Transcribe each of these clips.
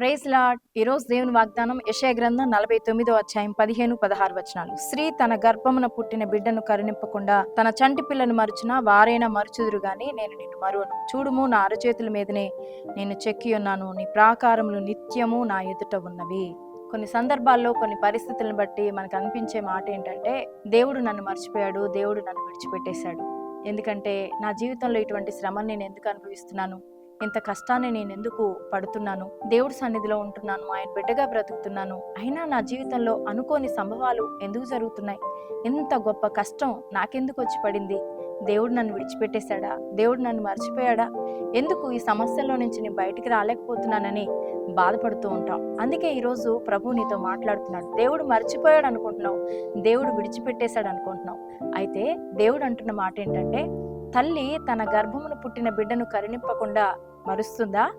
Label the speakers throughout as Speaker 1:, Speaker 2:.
Speaker 1: Praise lord ఈరోజు దేవుని వాగ్దానం యశయ గ్రంథం నలభై తొమ్మిదో అధ్యాయం పదిహేను పదహారు వచనాలు. స్త్రీ తన గర్భమున పుట్టిన బిడ్డను కరుణింపకుండా తన చంటి పిల్లను మరుచునా? వారైనా మరుచుదురు గాని నేను నిన్ను మరువను. చూడుము నా అరచేతుల మీదనే నేను చెక్కి ఉన్నాను. నీ ప్రాకారములు నిత్యము నా ఎదుట ఉన్నవి. కొన్ని సందర్భాల్లో కొన్ని పరిస్థితులను బట్టి మనకు అనిపించే మాట ఏంటంటే దేవుడు నన్ను మర్చిపోయాడు దేవుడు నన్ను విడిచిపెట్టేశాడు. ఎందుకంటే నా జీవితంలో ఇటువంటి శ్రమను నేను ఎందుకు అనుభవిస్తున్నాను? ఇంత కష్టాన్ని నేను ఎందుకు పడుతున్నాను? దేవుడి సన్నిధిలో ఉంటున్నాను ఆయన బిడ్డగా బ్రతుకుతున్నాను. అయినా నా జీవితంలో అనుకోని సంభవాలు ఎందుకు జరుగుతున్నాయి? ఎంత గొప్ప కష్టం నాకెందుకు వచ్చి పడింది? దేవుడు నన్ను విడిచిపెట్టేశాడా? దేవుడు నన్ను మర్చిపోయాడా? ఎందుకు ఈ సమస్యల్లో నుంచి నేను బయటికి రాలేకపోతున్నానని బాధపడుతూ ఉంటాం. అందుకే ఈరోజు ప్రభు నీతో మాట్లాడుతున్నాడు. దేవుడు మర్చిపోయాడు అనుకుంటున్నావు దేవుడు విడిచిపెట్టేశాడు అనుకుంటున్నావు అయితే దేవుడు అంటున్న మాట ఏంటంటే తల్లి తన గర్భమును పుట్టిన బిడ్డను కరుణింపకుండా మరుస్తుందా?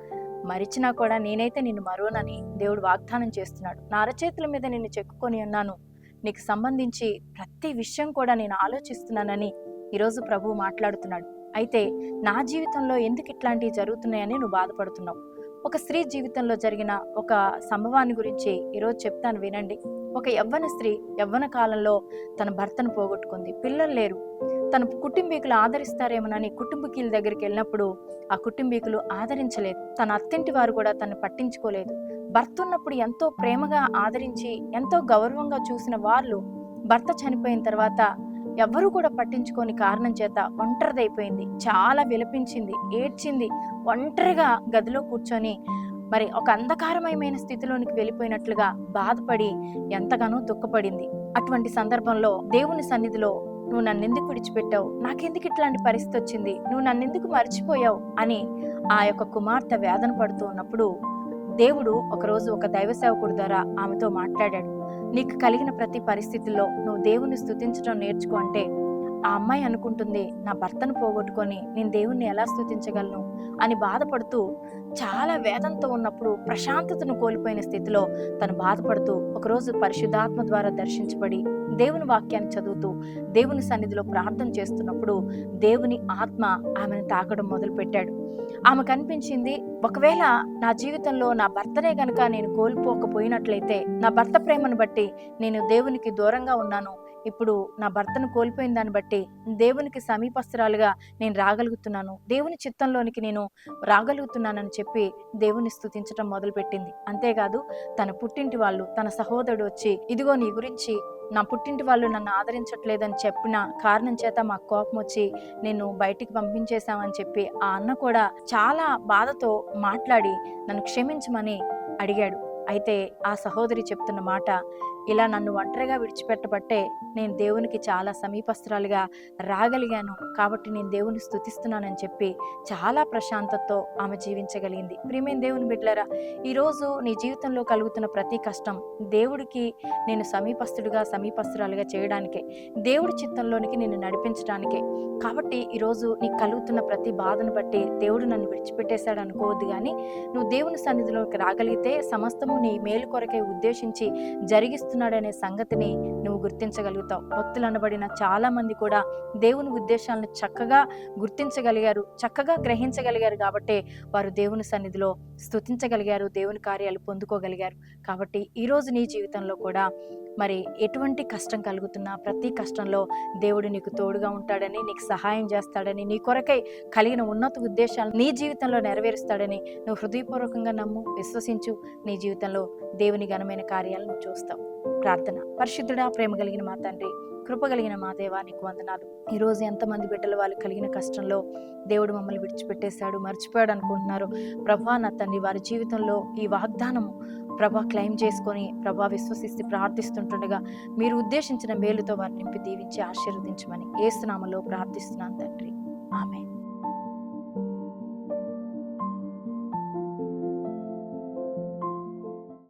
Speaker 1: మరిచినా కూడా నేనైతే నిన్ను మరువనని దేవుడు వాగ్దానం చేస్తున్నాడు. నా అరచేతుల మీద నిన్ను చెక్కుకొని ఉన్నాను. నీకు సంబంధించి ప్రతి విషయం కూడా నేను ఆలోచిస్తున్నానని ఈరోజు ప్రభు మాట్లాడుతున్నాడు. అయితే నా జీవితంలో ఎందుకు ఇట్లాంటివి జరుగుతున్నాయని నువ్వు బాధపడుతున్నావు? ఒక స్త్రీ జీవితంలో జరిగిన ఒక సంభవాన్ని గురించి ఈరోజు చెప్తాను వినండి. ఒక యవ్వన స్త్రీ యవ్వన కాలంలో తన భర్తను పోగొట్టుకుంది. పిల్లలు లేరు. తన కుటుంబీకులు ఆదరిస్తారేమోనని కుటుంబీకుల దగ్గరికి వెళ్ళినప్పుడు ఆ కుటుంబీకులు ఆదరించలేదు. తన అత్తింటి వారు కూడా తను పట్టించుకోలేదు. భర్త ఉన్నప్పుడు ఎంతో ప్రేమగా ఆదరించి ఎంతో గౌరవంగా చూసిన వాళ్ళు భర్త చనిపోయిన తర్వాత ఎవ్వరూ కూడా పట్టించుకోని కారణం చేత ఒంటరిదైపోయింది. చాలా విలపించింది ఏడ్చింది ఒంటరిగా గదిలో కూర్చొని మరి ఒక అంధకారమయమైన స్థితిలోనికి వెళ్ళిపోయినట్లుగా బాధపడి ఎంతగానో దుఃఖపడింది. అటువంటి సందర్భంలో దేవుని సన్నిధిలో నువ్వు నన్నెందుకు విడిచిపెట్టావు? నాకెందుకు ఇట్లాంటి పరిస్థితి వచ్చింది? నువ్వు నన్నెందుకు మర్చిపోయావు? అని ఆ యొక్క కుమార్తె వేదన పడుతూ ఉన్నప్పుడు దేవుడు ఒకరోజు ఒక దైవ సేవకుడు ద్వారా ఆమెతో మాట్లాడాడు. నీకు కలిగిన ప్రతి పరిస్థితుల్లో నువ్వు దేవుని స్థుతించడం నేర్చుకో అంటే ఆ అమ్మాయి అనుకుంటుంది నా భర్తను పోగొట్టుకొని నేను దేవుణ్ణి ఎలా స్థుతించగలను అని బాధపడుతూ చాలా వేదంతో ఉన్నప్పుడు ప్రశాంతతను కోల్పోయిన స్థితిలో తను బాధపడుతూ ఒకరోజు పరిశుద్ధాత్మ ద్వారా దర్శించబడి దేవుని వాక్యాన్ని చదువుతూ దేవుని సన్నిధిలో ప్రార్థన చేస్తున్నప్పుడు దేవుని ఆత్మ ఆమెను తాకడం మొదలుపెట్టాడు. ఆమె కనిపించింది ఒకవేళ నా జీవితంలో నా భర్తనే గనుక నేను కోల్పోకపోయినట్లయితే నా భర్త ప్రేమను బట్టి నేను దేవునికి దూరంగా ఉన్నాను. ఇప్పుడు నా భర్తను కోల్పోయిన దాన్ని బట్టి దేవునికి సమీపస్తురాలుగా నేను రాగలుగుతున్నాను. దేవుని చిత్తంలోనికి నేను రాగలుగుతున్నానని చెప్పి దేవుని స్థుతించడం మొదలుపెట్టింది. అంతేకాదు తన పుట్టింటి వాళ్ళు తన సహోదరుడు వచ్చి ఇదిగో నీ గురించి నా పుట్టింటి వాళ్ళు నన్ను ఆదరించట్లేదని చెప్పిన కారణం చేత మాకు కోపం వచ్చి నేను బయటికి పంపించేశామని చెప్పి ఆ అన్న కూడా చాలా బాధతో మాట్లాడి నన్ను క్షమించమని అడిగాడు. అయితే ఆ సహోదరి చెప్తున్న మాట ఇలా నన్ను ఒంటరిగా విడిచిపెట్టబట్టే నేను దేవునికి చాలా సమీపస్తురాలుగా రాగలిగాను. కాబట్టి నేను దేవుని స్థుతిస్తున్నానని చెప్పి చాలా ప్రశాంతతో ఆమె జీవించగలిగింది. ప్రియమైన దేవుని బిడ్డలరా ఈరోజు నీ జీవితంలో కలుగుతున్న ప్రతి కష్టం దేవుడికి నేను సమీపస్తుడిగా సమీపస్తురాలుగా చేయడానికే దేవుడి చిత్తంలోనికి నిన్ను నడిపించడానికే. కాబట్టి ఈరోజు నీకు కలుగుతున్న ప్రతి బాధను బట్టి దేవుడు నన్ను విడిచిపెట్టేశాడు అనుకోవద్దు కానీ నువ్వు దేవుని సన్నిధిలోకి రాగలిగితే సమస్తము నీ మేలు కొరకే ఉద్దేశించి అనే సంగతిని నువ్వు గుర్తించగలుగుతావు. భక్తులు అనబడిన చాలా మంది కూడా దేవుని ఉద్దేశాలను చక్కగా గుర్తించగలిగారు చక్కగా గ్రహించగలిగారు కాబట్టి వారు దేవుని సన్నిధిలో స్తుతించగలిగారు దేవుని కార్యాలు పొందుకోగలిగారు. కాబట్టి ఈరోజు నీ జీవితంలో కూడా మరి ఎటువంటి కష్టం కలుగుతున్నా ప్రతి కష్టంలో దేవుడు నీకు తోడుగా ఉంటాడని నీకు సహాయం చేస్తాడని నీ కొరకై కలిగిన ఉన్నత ఉద్దేశాలు నీ జీవితంలో నెరవేరుస్తాడని నువ్వు హృదయపూర్వకంగా నమ్ము విశ్వసించు. నీ జీవితంలో దేవుని ఘనమైన కార్యాలను నువ్వు చూస్తావు. ప్రార్థన. పరిశుద్ధుడా ప్రేమ కలిగిన మా తండ్రి కృప కలిగిన మా దేవా నీకు వందనాలు. ఈరోజు ఎంతమంది బిడ్డలు వాళ్ళు కలిగిన కష్టంలో దేవుడు మమ్మల్ని విడిచిపెట్టేశాడు మర్చిపోయాడు అనుకుంటున్నారు. ప్రభా నా తండ్రి వారి జీవితంలో ఈ వాగ్దానము ప్రభా క్లెయిమ్ చేసుకొని ప్రభా విశ్వసిస్తే ప్రార్థిస్తుంటుండగా మీరు ఉద్దేశించిన మేలుతో వారిని నింపి దీవించి ఆశీర్వదించమని ఏసునామలో ప్రార్థిస్తున్నాను తండ్రి. ఆమె